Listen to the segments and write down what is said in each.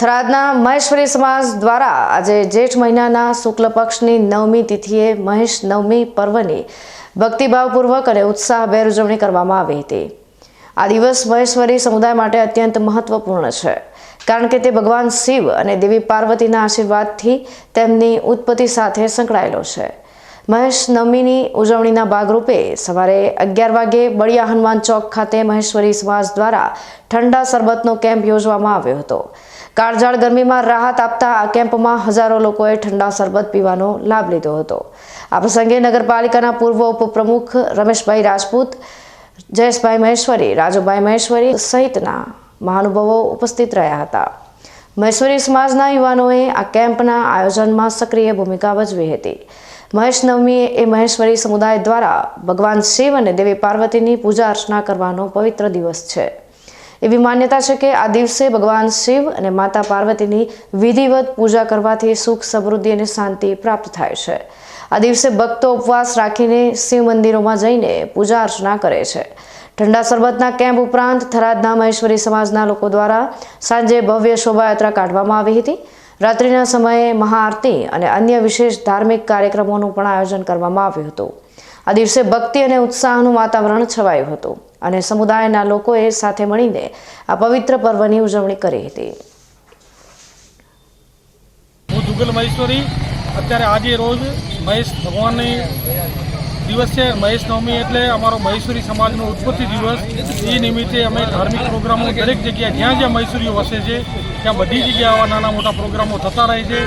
થરાદના મહેશ્વરી સમાજ દ્વારા આજે જેઠ મહિનાના શુક્લ પક્ષની નવમી તિથિએ મહેશ નવમી પર્વની ભક્તિભાવપૂર્વક અને ઉત્સાહભેર ઉજવણી કરવામાં આવી હતી. આ દિવસ મહેશ્વરી સમુદાય માટે અત્યંત મહત્વપૂર્ણ છે, કારણ કે તે ભગવાન શિવ અને દેવી પાર્વતીના આશીર્વાદથી તેમની ઉત્પત્તિ સાથે સંકળાયેલો છે. મહેશ નવમીની ઉજવણીના ભાગરૂપે સવારે અગિયાર વાગે બળિયા હનુમાન ચોક ખાતે મહેશ્વરી સમાજ દ્વારા ઠંડા શરબતનો કેમ્પ યોજવામાં આવ્યો હતો. કાળઝાળ ગરમીમાં રાહત આપતા આ કેમ્પમાં હજારો લોકોએ ઠંડા શરબત પીવાનો લાભ લીધો હતો. આ પ્રસંગે નગરપાલિકાના પૂર્વ ઉપપ્રમુખ રમેશભાઈ રાજપૂત, જયેશભાઈ મહેશ્વરી, રાજુભાઈ મહેશ્વરી સહિતના મહાનુભાવો ઉપસ્થિત રહ્યા હતા. મહેશ્વરી સમાજના યુવાનોએ આ કેમ્પના આયોજનમાં સક્રિય ભૂમિકા ભજવી હતી. મહેશ નવમી એ મહેશ્વરી સમુદાય દ્વારા ભગવાન શિવ અને દેવી પાર્વતીની પૂજા અર્ચના કરવાનો પવિત્ર દિવસ છે. એવી માન્યતા છે કે આ દિવસે ભગવાન શિવ અને માતા પાર્વતીની વિધિવત પૂજા કરવાથી સુખ, સમૃદ્ધિ અને શાંતિ પ્રાપ્ત થાય છે. આ દિવસે ભક્તો ઉપવાસ રાખીને શિવ મંદિરોમાં જઈને પૂજા અર્ચના કરે છે. ઠંડા સરબતના કેમ્પ ઉપરાંત થરાદના મહેશ્વરી સમાજના લોકો દ્વારા સાંજે ભવ્ય શોભાયાત્રા કાઢવામાં આવી હતી. રાત્રિના સમયે મહાઆરતી અને અન્ય વિશેષ ધાર્મિક કાર્યક્રમોનું પણ આયોજન કરવામાં આવ્યું હતું. આ દિવસે ભક્તિ અને ઉત્સાહનું વાતાવરણ છવાયું હતું. અને સમુદાયના લોકોએ સાથે મળીને આ પવિત્ર પર્વની ઉજવણી કરી હતી. હું જુગલ મહેશ્વરી. અત્યારે આજે રોજ મહેશ ભગવાનની દિવસ છે. મહેશ નવમી એટલે અમારો મહેશ્વરી સમાજનો ઉત્પત્તિ દિવસ. એ નિમિત્તે અમે ધાર્મિક પ્રોગ્રામો દરેક જગ્યાએ, જ્યાં જ્યાં મહેશ્વરીઓ વસે છે, ત્યાં બધી જગ્યાએ આવા નાના મોટા પ્રોગ્રામો થતા રહે છે.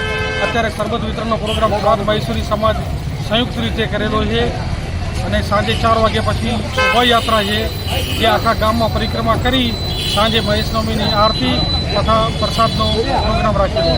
અત્યારે સરબત વિતરણનો પ્રોગ્રામ બાદ મહેશ્વરી સમાજ સંયુક્ત રીતે કરેલો છે. અને સાંજે ચાર વાગ્યા પછી શોભાયાત્રા છે, જે આખા ગામમાં પરિક્રમા કરી સાંજે મહેશનવમીની આરતી તથા પ્રસાદનો પ્રોગ્રામ રાખ્યો.